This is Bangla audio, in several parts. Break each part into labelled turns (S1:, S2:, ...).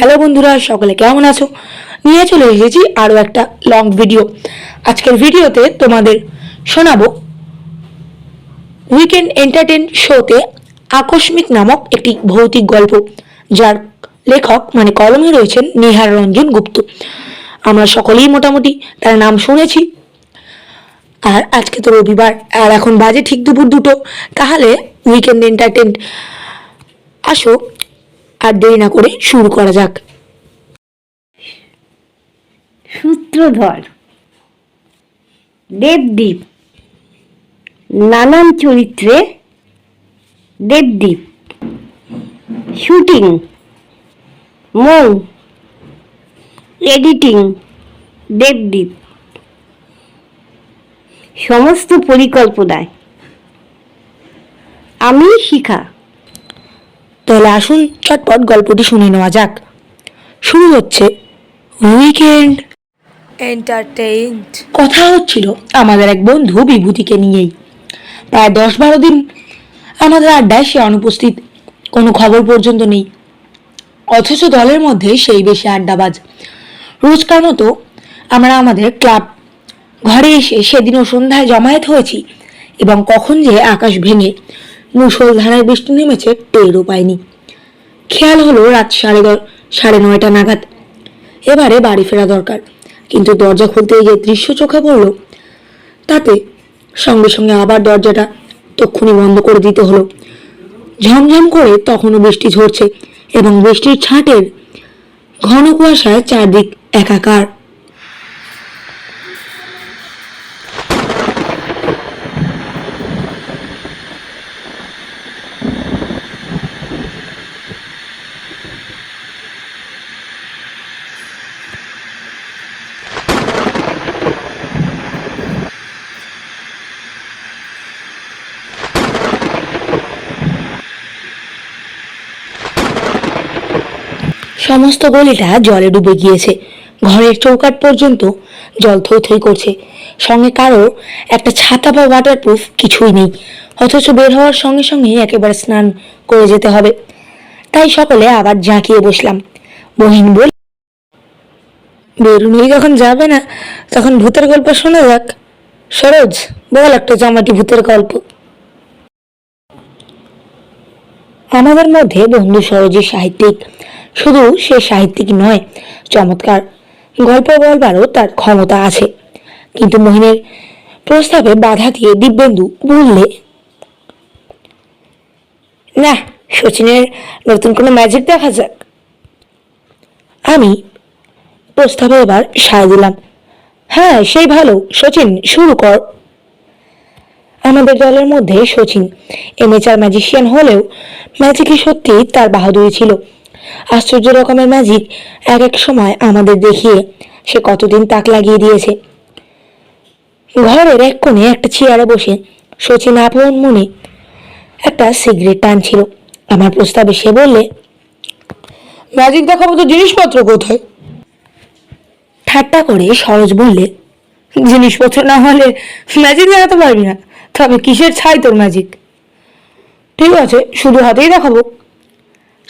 S1: হ্যালো বন্ধুরা, সকলে কেমন আছো? নিয়ে চলে এসেছি আরও একটা লং ভিডিও আজকের ভিডিওতে তোমাদের শোনাবো উইকেন্ড এন্টারটেন শোতে আকস্মিক নামক একটি ভৌতিক গল্প, যার লেখক মানে কলমে রয়েছেন নিহার রঞ্জন গুপ্ত। আমরা সকলেই মোটামুটি তার নাম শুনেছি। আর আজকে তো রবিবার, আর এখন বাজে ঠিক দুপুর দুটো। তাহলে উইকেন্ড এন্টারটেন আসো। আর দেরি না করে শুরু করা যাক।
S2: সূত্রধর দেবদ্বীপ নানান চরিত্রে দেবদ্বীপ শুটিং, মৌ, এডিটিং দেবদ্বীপ সমস্ত পরিকল্পনায়। আমি শিখা।
S1: তাহলে আসুন চটপট গল্পটি শুনে নেওয়া যাক। শুরু হচ্ছে উইকেন্ড। এন্টারটেইনড কথা হচ্ছিল আমাদের এক বন্ধু বিভূতিকে নিয়েই। প্রায় দশ বারো দিন আমাদের আড্ডায় সে অনুপস্থিত কোনো খবর পর্যন্ত নেই। অথচ দলের মধ্যে সেই বেশি আড্ডাবাজ। রোজকার মতো আমরা আমাদের ক্লাব ঘরে এসে সেদিনও সন্ধ্যায় জমায়েত হয়েছি এবং কখন যে আকাশ ভেঙে মুষলধারায় বৃষ্টি নেমেছে, টেরও পাইনি। খেয়াল হলো রাত সাড়ে সাড়ে নয়টা নাগাদ। এবারে বাড়ি ফেরা দরকার, কিন্তু দরজা খুলতে গিয়ে দৃশ্য চোখে পড়ল, তাতে সঙ্গে সঙ্গে আবার দরজাটা তক্ষুনি বন্ধ করে দিতে হলো। ঝমঝম করে তখনও বৃষ্টি ঝরছে এবং বৃষ্টির ছাঁটের ঘন কুয়াশায় চারদিক একাকার। সমস্ত গলিটা জলে ডুবে গিয়েছে। ঘরের চৌকাট পর্যন্ত জল থই করছে। সঙ্গে কারও একটা ছাতা বা ওয়াটারপ্রুফ কিছুই নেই। অথচ বের হওয়ার সঙ্গে সঙ্গে একেবারে স্নান করে যেতে হবে। তাই সকলে আবার জাঁকিয়ে বসলাম। বহিন বল বেরুনেই যখন যাবে না, তখন ভূতের গল্প শোনা যাক। সরোজ, বল একটা জামাটি ভূতের গল্প। আমাদের মধ্যে বন্ধু সরোজী সাহিত্যিক। শুধু সে সাহিত্যিক নয়, চমৎকার। গল্প বলবারও তার ক্ষমতা আছে। কিন্তু মহিনের প্রস্তাবে বাধা দিয়ে দিব্যেন্দু বললে, না সচিনের নতুন কোনো ম্যাজিক দেখা যাক। আমি প্রস্তাবে এবার সায় দিলাম হ্যাঁ সেই ভালো সচিন শুরু কর। আমাদের দলের মধ্যে সচিন এমেচার ম্যাজিশিয়ান হলেও ম্যাজিকই সত্যি তার বাহাদুরি ছিল। আশ্চর্য রকমের ম্যাজিক এক এক সময় আমাদের দেখিয়ে সে কতদিন তাক লাগিয়ে দিয়েছে। ঘরের এক কোণে একটা চেয়ারে বসে সচিন আপন মনে একটা সিগারেট টানছিল। আমার প্রস্তাবে সে বললে ম্যাজিক দেখাবো তো জিনিসপত্র কোথায়? ঠাট্টা করে সরোজ বললে, জিনিসপত্র না হলে ম্যাজিক দেখাতে পারবি না, তবে কিসের ছাই তোর ম্যাজিক ঠিক আছে, শুধু হাতেই দেখাবো।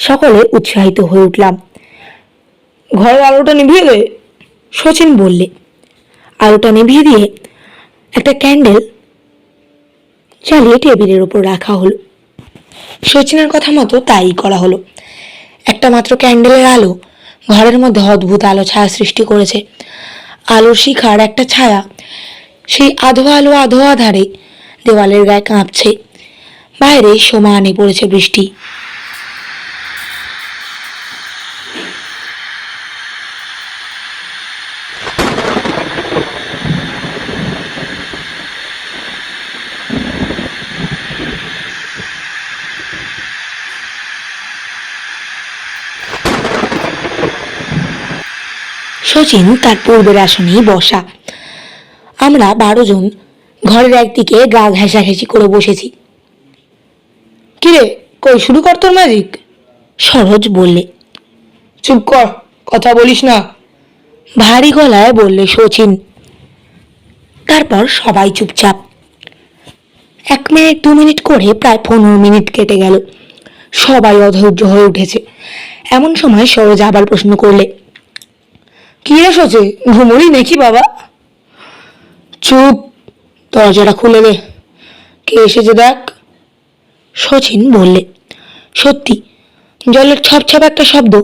S1: সকলে উৎসাহিত হয়ে উঠলাম। ঘরের আলোটা নিভিয়ে দে সচিন বললে, আলোটা নিভিয়ে দিয়ে একটা ক্যান্ডেল জ্বালিয়ে টেবিলের ওপর রাখা হলো। সচিনের কথা মতো তাই করা হলো। একটা মাত্র ক্যান্ডেলের আলো ঘরের মধ্যে অদ্ভুত আলো ছায়া সৃষ্টি করেছে। আলোর শিখার একটা ছায়া সেই আধো আলো আধো আধারে দেওয়ালের গায়ে কাঁপছে। বাইরে সমানে পড়েছে বৃষ্টি। সচিন তার পূর্বের আসনেই বসা। আমরা বারো জন ঘরের একদিকে গা ঘেঁষাঘেঁষি করে বসেছি। কিরে কই শুরু কর তোর ম্যাজিক সরোজ বললে। চুপ কর কথা বলিস না। ভারী গলায় বললে শচীন। তারপর সবাই চুপচাপ। এক মিনিট দু মিনিট করে প্রায় পনেরো মিনিট কেটে গেল। সবাই অধৈর্য হয়ে উঠেছে। এমন সময় সরোজ আবার প্রশ্ন করলে কি এসেছে ঘুমোই নাকি বাবা? চুপ, দরজাটা খুলে দে কে এসেছে দেখ? শচীন বললে। সত্যি, জলের ছপ ছপ একটা শব্দ।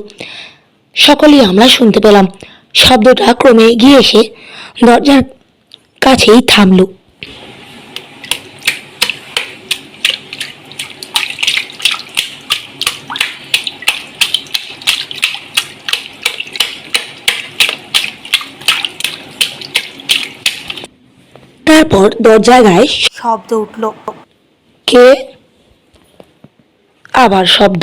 S1: সকলেই আমরা শুনতে পেলাম। শব্দটা ক্রমে এগিয়ে এসে দরজার কাছেই থামলো। তারপর দরজায় গায়ে শব্দ উঠল। কে? আবার শব্দ।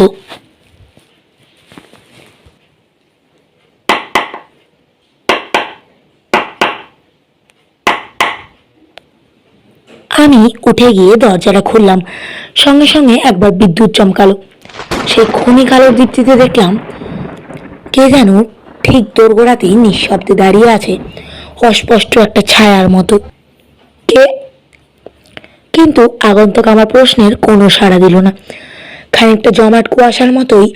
S1: আমি উঠে গিয়ে দরজাটা খুললাম। সঙ্গে সঙ্গে একবার বিদ্যুৎ চমকালো। সেই খনি কালোর দীপ্তিতে দেখলাম কে যেন ঠিক দোরগোড়াতেই নিঃশব্দে দাঁড়িয়ে আছে। অস্পষ্ট একটা ছায়ার মতো। কে? কিন্তু আগন্তুক আমার প্রশ্নের কোনো সাড়া দিল না। খানিকটা জমাট কুয়াশার মতোই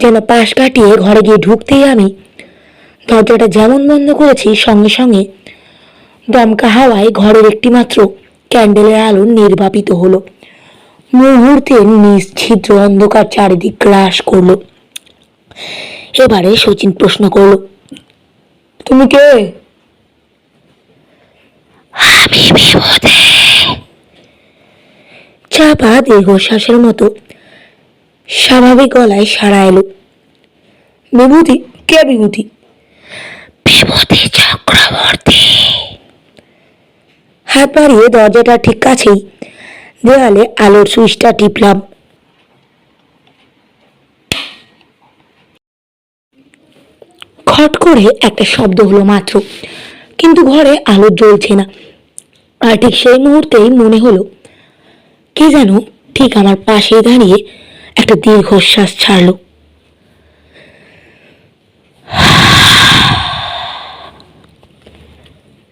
S1: যেন পাশ কাটিয়ে ঘরে গিয়ে ঢুকতেই আমি দরজাটা যেমন বন্ধ করেছি, সঙ্গে সঙ্গে দমকা হাওয়ায় ঘরের একটিমাত্র ক্যান্ডেলের আলো নির্বাপিত হলো। মুহূর্তে নিশ্ছিদ্র অন্ধকার চারিদিক গ্রাস করল। এবারে সচিন প্রশ্ন করল, তুমি কে? আমি বিপদে চাপা দীর্ঘশ্বাসের মতো স্বাভাবিক গলায় সারা এলো। বিভূতি, কে বিভূতি? বিভূতি চক্রবর্তী। হাত বাড়িয়ে দরজাটা ঠিক কাছেই দেওয়ালে আলোর সুইচটা টিপলাম। খট করে একটা শব্দ হলো মাত্র, কিন্তু ঘরে আলো জ্বলছে না। আর ঠিক সেই মুহূর্তেই মনে হলো, কে যেন ঠিক আমার পাশে দাঁড়িয়ে একটা দীর্ঘশ্বাস ছাড়লো।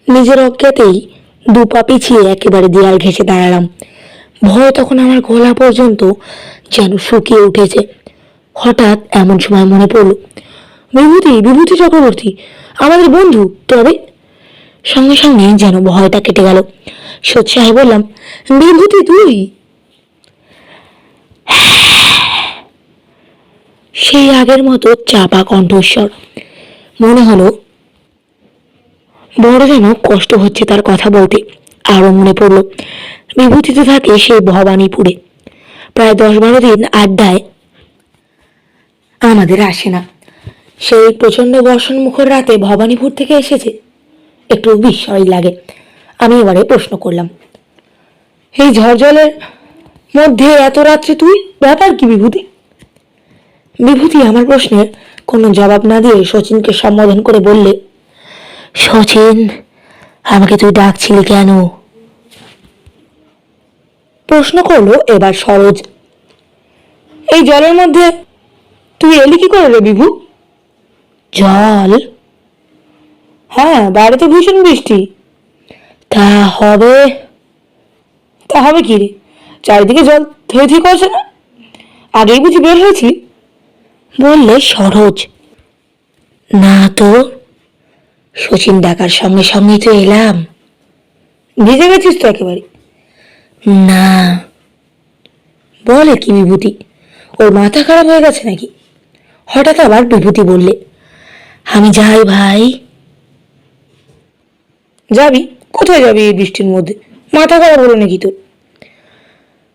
S1: নিজের অজ্ঞাতেই দু পা পিছিয়ে একেবারে দেয়াল ঘেঁষে দাঁড়ালাম। ভয় তখন আমার গলা পর্যন্ত যেন শুকিয়ে উঠেছে। হঠাৎ এমন সময় মনে পড়ল, বিভূতি বিভূতি চক্রবর্তী, আমাদের বন্ধু, তবে সঙ্গে সঙ্গে যেন ভয়টা কেটে গেল। সোৎসাহে বললাম, বিভূতি, তুই? সেই আগের মতো চাপা কণ্ঠস্বর। মনে হলো, বড় যেন কষ্ট হচ্ছে তার কথা বলতে। আরও মনে পড়ল, বিভূতিতে থাকে সেই ভবানীপুরে। প্রায় দশ বারো দিন আড্ডায় আমাদের আসে না। সেই প্রচণ্ড বর্ষণ মুখর রাতে ভবানীপুর থেকে এসেছে। একটু বিস্ময় লাগে। আমি এবারে প্রশ্ন করলাম, এই ঝড় জলের মধ্যে এত রাত্রে তুই ব্যাপার কি বিভূতি? বিভূতি আমার প্রশ্নের কোনো জবাব না দিয়ে সচিনকে সম্বোধন করে বললে সচিন আমাকে তুই ডাকছিলি কেন? প্রশ্ন করল এবার সরোজ, এই জলের মধ্যে তুই এলি কি করে রে বিভু? জল? হ্যাঁ বাইরে তো ভীষণ বৃষ্টি। তা হবে তা হবে কি রে? চারিদিকে জল থই থই করছে না? আগেই বুঝি বের হয়েছি। বললে সরোজ। না তো, শচীন ডাকার সঙ্গে সঙ্গে তো এলাম। ভিজে গেছিস তো একেবারে? না। বলে কি বিভূতি? ওর মাথা খারাপ হয়ে গেছে নাকি? হঠাৎ আবার বিভূতি বললে, আমি যাই ভাই। যাবি? কোথায় যাবি এই বৃষ্টির মধ্যে? মাথা খারাপ হলো নাকি তোর?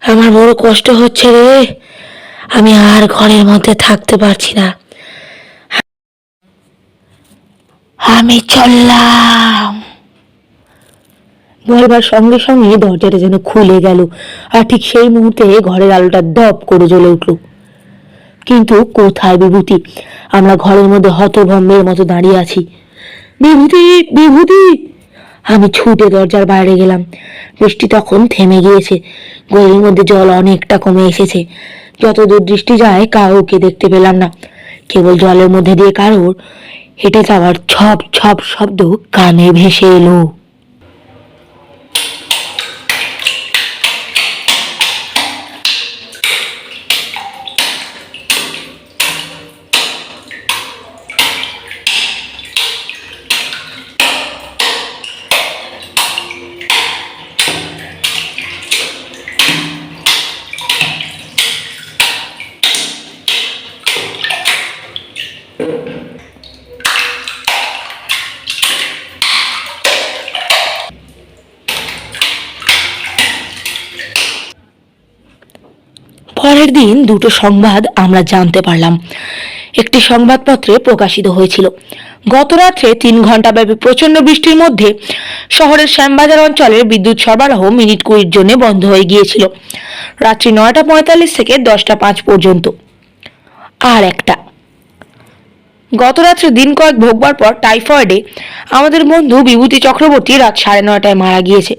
S1: আমার বড় কষ্ট হচ্ছে রে। আমি আর ঘরের মধ্যে থাকতে পারছি না। আমি চললাম। বলবার সঙ্গে সঙ্গে দরজাটা যেন খুলে গেল, আর ঠিক সেই মুহূর্তে ঘরের আলোটা দপ করে জ্বলে উঠল। কিন্তু কোথায় বিভূতি? আমরা ঘরের মধ্যে হতভম্বের মতো দাঁড়িয়ে আছি। বিভূতি বিভূতি! আমি ছুটে দরজার বাইরে গেলাম। বৃষ্টি তখন থেমে গিয়েছে। গলির মধ্যে জল অনেকটা কমে এসেছে। যত দূর দৃষ্টি যায়, কাউকে দেখতে পেলাম না। কেবল জলের মধ্যে দিয়ে কারোর হেঁটে যাওয়ার ছপ ছপ শব্দ কানে ভেসে এলো। পরের দিন দুটো সংবাদ আমরা জানতে পারলাম। একটি সংবাদপত্রে প্রকাশিত হয়েছিল। গত রাত্রে তিন ঘন্টাব্যাপী প্রচণ্ড বৃষ্টির মধ্যে শহরের শ্যামবাজার অঞ্চলের বিদ্যুৎ সরবরাহ মিনিট কুড়ির জন্য বন্ধ হয়ে গিয়েছিল। রাত্রি নয়টা পঁয়তাল্লিশ থেকে দশটা পাঁচ পর্যন্ত। আর একটা। গত রাত্রে দিন কয়েক ভোগবার পর টাইফয়েডে আমাদের বন্ধু বিভূতি চক্রবর্তী রাত সাড়ে নয়টায় মারা গিয়েছে।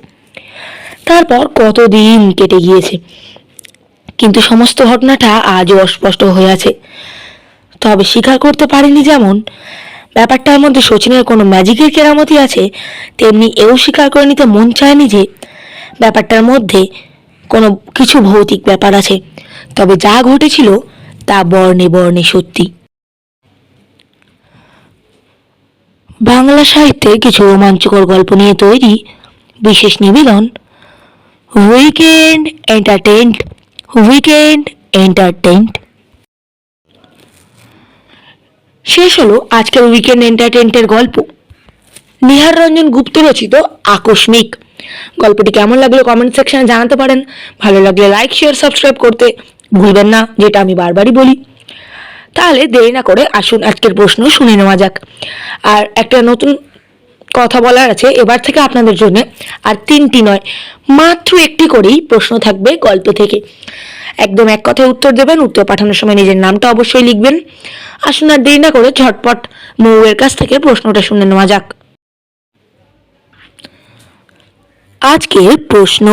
S1: তারপর কতদিন কেটে গিয়েছে? কিন্তু সমস্ত ঘটনাটা আজও অস্পষ্ট হয়ে আছে। তবে স্বীকার করতে পারিনি যেমন, ব্যাপারটার মধ্যে সচিনের কোনো ম্যাজিকের কেরামতি আছে, তেমনি এও স্বীকার করে নিতে মন চায়নি যে ব্যাপারটার মধ্যে কোনো কিছু ভৌতিক ব্যাপার আছে। তবে যা ঘটেছিল তা বর্ণে বর্ণে সত্যি। বাংলা সাহিত্যের কিছু রোমাঞ্চকর গল্প নিয়ে তৈরি বিশেষ নিবেদন। উইকেন্ড এন্টারটেন্ট উইকেন্ড এন্টারটেন্ট শেষ হলো আজকের উইকেন্ড এন্টারটেন্টের গল্প। নিহার রঞ্জন গুপ্ত রচিত আকস্মিক। গল্পটি কেমন লাগল কমেন্ট সেকশনে জানাতে পারেন। ভালো লাগলে লাইক শেয়ার সাবস্ক্রাইব করতে ভুলবেন না, যেটা আমি বারবারই বলি। তাহলে দেরি না করে আসুন, আজকের প্রশ্ন শুনে নেওয়া যাক। আর একটা নতুন কথা বলার আছে। এবার থেকে আপনাদের জন্য আর তিনটি নয় মাত্র একটি করেই প্রশ্ন থাকবে গল্প থেকে। একদম এক কথায় উত্তর দেবেন উত্তর পাঠানোর সময় নিজের নামটা অবশ্যই লিখবেন। আসুন আর দেরি না করে ঝটপট মৌয়ের কাছ থেকে প্রশ্নটা শুনে নেওয়া যাক। আজকের প্রশ্ন।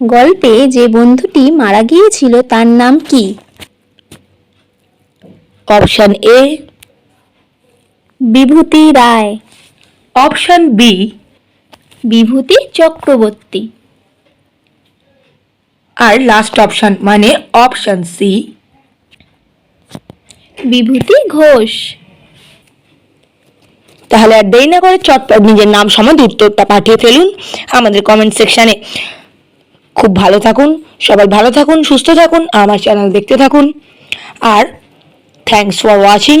S3: গল্পে যে বন্ধুটি মারা গিয়েছিল তার নাম কি?
S1: Option A
S3: Bibhuti Roy.
S1: Option B
S3: Bibhuti Chakraborty.
S1: R last option মানে অপশন সি
S3: বিভূতি ঘোষ।
S1: তাহলে আর দেরি না করে চটপট নিজের নাম সমেত উত্তরটা পাঠিয়ে ফেলুন। আমাদের কমেন্ট সেকশানে খুব ভালো থাকুন সবাই ভালো থাকুন সুস্থ থাকুন আমার চ্যানেল দেখতে থাকুন। আর থ্যাঙ্কস ফর ওয়াচিং